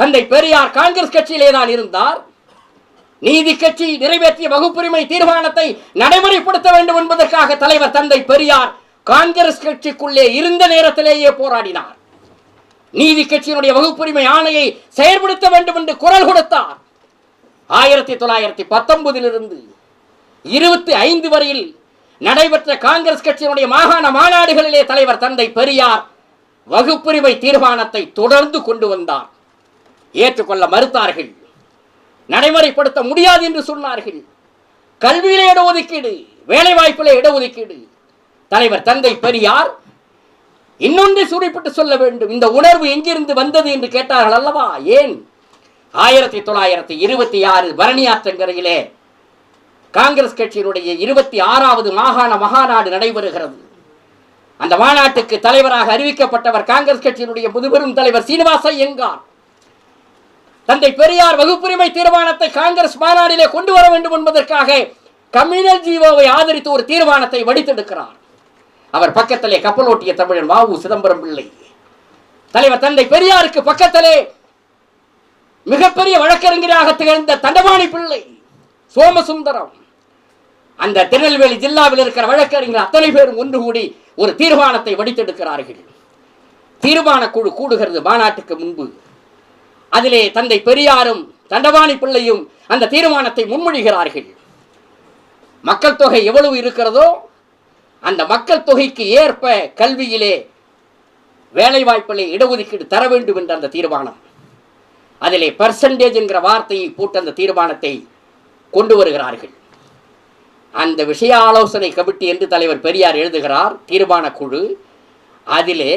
தந்தை பெரியார் காங்கிரஸ் கட்சியிலே தான் இருந்தார். நீதி கட்சி நிறைவேற்றிய வகுப்புரிமை தீர்மானத்தை நடைமுறைப்படுத்த வேண்டும் என்பதற்காக தலைவர் தந்தை பெரியார் காங்கிரஸ் கட்சிக்குள்ளே இருந்த நேரத்திலேயே போராடினார். நீதி கட்சியினுடைய வகுப்புரிமை ஆணையை செயற்படுத்த வேண்டும் என்று குரல் கொடுத்தார். ஆயிரத்தி தொள்ளாயிரத்தி பத்தொன்பதிலிருந்து இருபத்தி ஐந்து வரையில் நடைபெற்ற காங்கிரஸ் கட்சியினுடைய மாகாண மாநாடுகளிலே தலைவர் தந்தை பெரியார் வகுப்புரிமை தீர்மானத்தை தொடர்ந்து கொண்டு வந்தார். ஏற்றுக்கொள்ள மறுத்தார்கள். நடைமுறைப்படுத்த முடியாது என்று சொன்னார்கள். கல்வியிலே இடஒதுக்கீடு வேலைவாய்ப்பிலே இடஒதுக்கீடு. தலைவர் தந்தை பெரியார் இன்னொன்றை சுரிப்பட்டு சொல்ல வேண்டும். இந்த உணர்வு எங்கிருந்து வந்தது என்று கேட்டார்கள் அல்லவா? ஏன்? ஆயிரத்தி தொள்ளாயிரத்தி இருபத்தி ஆறு பரணியாற்றங்கரையிலே காங்கிரஸ் கட்சியினுடைய இருபத்தி ஆறாவது மாகாண மகாநாடு நடைபெறுகிறது. அந்த மாநாட்டுக்கு தலைவராக அறிவிக்கப்பட்டவர் காங்கிரஸ் கட்சியினுடைய முதுபெரும் தலைவர் சீனிவாச ஐயங்கார் தந்தை பெரியார் வகுப்புரிமை தீர்மானத்தை காங்கிரஸ் மாநாட்டிலே கொண்டு வர வேண்டும் என்பதற்காக கம்யூனல் ஜீவோவை ஆதரித்து ஒரு தீர்மானத்தை வடித்தெடுக்கிறார். அவர் பக்கத்திலே கப்பலோட்டிய தமிழன் வாவு சிதம்பரம் பிள்ளை. தலைவர் தந்தை பெரியாருக்கு பக்கத்திலே மிகப்பெரிய வழக்கறிஞராக திகழ்ந்த தண்டபாணி பிள்ளை சோமசுந்தரம். அந்த திருநெல்வேலி ஜில்லாவில் இருக்கிற வழக்கறிஞர் அத்தனை பேரும் ஒன்று கூடி ஒரு தீர்மானத்தை வடித்தெடுக்கிறார்கள். தீர்மான குழு கூடுகிறது மாநாட்டுக்கு முன்பு. அதிலே தந்தை பெரியாரும் தண்டபாணி பிள்ளையும் அந்த தீர்மானத்தை முன்மொழிகிறார்கள். மக்கள் தொகை எவ்வளவு இருக்கிறதோ அந்த மக்கள் தொகைக்கு ஏற்ப கல்வியிலே வேலைவாய்ப்பிலே இடஒதுக்கீடு தர வேண்டும் என்ற அந்த தீர்மானம். அதிலே பர்சன்டேஜ் என்கிற வார்த்தையை போட்டு அந்த தீர்மானத்தை கொண்டு வருகிறார்கள். அந்த விஷய ஆலோசனை கமிட்டி என்று தலைவர் பெரியார் எழுதுகிறார் தீர்மான குழு அதிலே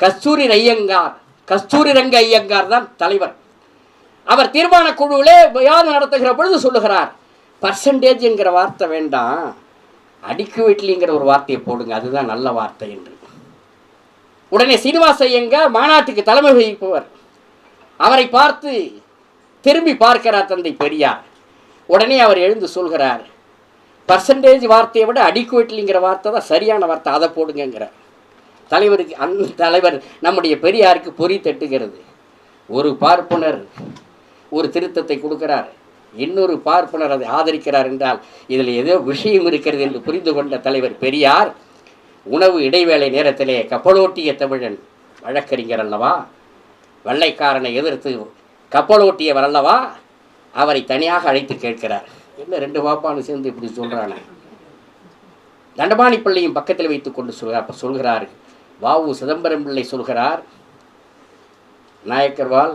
கஸ்தூரி ஐயங்கார் கஸ்தூரி ரங்க ஐயங்கார் தான் தலைவர். அவர் தீர்மான குழுவிலே விவாதம் நடத்துகிற பொழுது சொல்லுகிறார் பர்சன்டேஜ் என்கிற வார்த்தை வேண்டாம். அடிக்குவேட்லிங்கிற ஒரு வார்த்தையை போடுங்க அதுதான் நல்ல வார்த்தை என்று. உடனே சீனிவாச ஐயங்கார் மாநாட்டுக்கு தலைமை வகிப்பவர். அவரை பார்த்து திரும்பி பார்க்கிறார் தந்தை பெரியார். உடனே அவர் எழுந்து சொல்கிறார் பர்சன்டேஜ் வார்த்தையை விட அடிக்குவேட்லிங்கிற வார்த்தை தான் சரியான வார்த்தை அதை போடுங்கிறார் தலைவருக்கு அந்த தலைவர் நம்முடைய பெரியாருக்கு பொறி தட்டுகிறது. ஒரு பார்ப்பனர் ஒரு திருத்தத்தை கொடுக்கிறார். இன்னொரு பார்ப்பனர் அதை ஆதரிக்கிறார் என்றால் இதில் ஏதோ விஷயம் இருக்கிறது என்று புரிந்து கொண்ட தலைவர் பெரியார் உணவு இடைவேளை நேரத்திலே கப்பலோட்டிய தமிழன் வழக்கறிஞர் அல்லவா? வெள்ளைக்காரனை எதிர்த்து கப்பலோட்டியவர் அல்லவா? அவரை தனியாக அழைத்து கேட்கிறார். என்ன ரெண்டு வாப்பானு சேர்ந்து இப்படி சொல்கிறானே தண்டபாணி பிள்ளையும் பக்கத்தில் வைத்துக்கொண்டு சொல்கிறார் அப்போ சொல்கிறார்கள். வாவு சிதம்பரம் பிள்ளை சொல்கிறார். நாயக்கர்வால்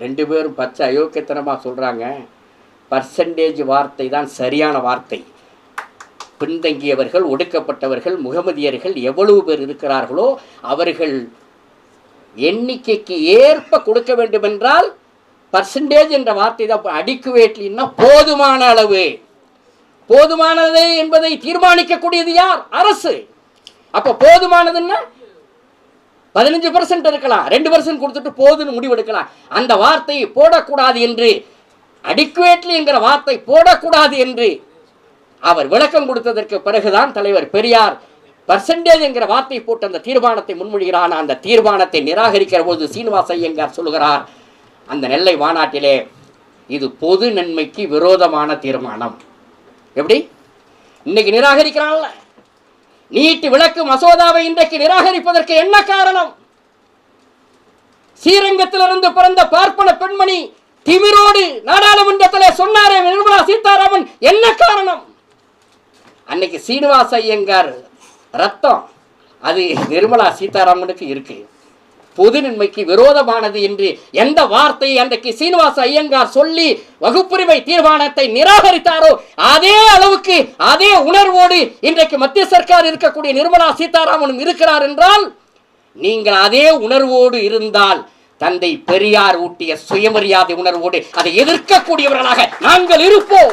ரெண்டு பேரும் பச்சை அயோக்கியத்தனமாக சொல்கிறாங்க பர்சன்டேஜ் வார்த்தை தான் சரியான வார்த்தை. பின்தங்கியவர்கள் ஒடுக்கப்பட்டவர்கள் முகமதியர்கள் எவ்வளவு பேர் இருக்கிறார்களோ அவர்கள் எண்ணிக்கைக்கு ஏற்ப கொடுக்க வேண்டுமென்றால் பர்சன்டேஜ் என்ற வார்த்தை தான் அடிக்குவேட்லின்னா போதுமான அளவு. போதுமானது என்பதை தீர்மானிக்கக்கூடியது யார்? அரசு. அப்போ போதுமானதுன்னா பதினஞ்சு பர்சன்ட் இருக்கலாம். ரெண்டு பர்சன்ட் கொடுத்துட்டு போதுன்னு முடிவெடுக்கலாம். அந்த வார்த்தையை போடக்கூடாது என்று அடிக்குவேட்லிங்கிற வார்த்தை போடக்கூடாது என்று அவர் விளக்கம் கொடுத்ததற்கு பிறகுதான் தலைவர் பெரியார் பர்சன்டேஜ் என்கிற வார்த்தை போட்டு அந்த தீர்மானத்தை முன்மொழிகிறான் அந்த தீர்மானத்தை நிராகரிக்கிற போது சீனிவாச ஐயங்கார் சொல்கிறார் அந்த நெல்லை மாநாட்டிலே இது பொது நன்மைக்கு விரோதமான தீர்மானம். எப்படி? இன்னைக்கு நிராகரிக்கிறான்ல நீட்டு விளக்கு மசோதாவை இன்றைக்கு நிராகரிப்பதற்கு என்ன காரணம்? ஸ்ரீரங்கத்திலிருந்து பிறந்த பார்ப்பன பெண்மணி திமிரோடு நாடாளுமன்றத்தில் சொன்னாரே நிர்மலா சீதாராமன். என்ன காரணம்? அன்னைக்கு சீனிவாச ஐயங்கார் ரத்தம். அது நிர்மலா சீதாராமனுக்கு இருக்கு. பொது நன்மைக்கு விரோதமானது என்று எந்த வார்த்தையை அன்றைக்கு சீனிவாச ஐயங்கார் சொல்லி வகுப்புரிமை தீர்மானத்தை நிராகரித்தாரோ அதே அளவுக்கு அதே உணர்வோடு இன்றைக்கு மத்திய சர்க்கார் இருக்கக்கூடிய நிர்மலா சீதாராமனும் இருக்கிறார் என்றால் நீங்கள் அதே உணர்வோடு இருந்தால் தந்தை பெரியார் ஊட்டிய சுயமரியாதை உணர்வோடு அதை எதிர்க்கக்கூடியவர்களாக நாங்கள் இருப்போம்.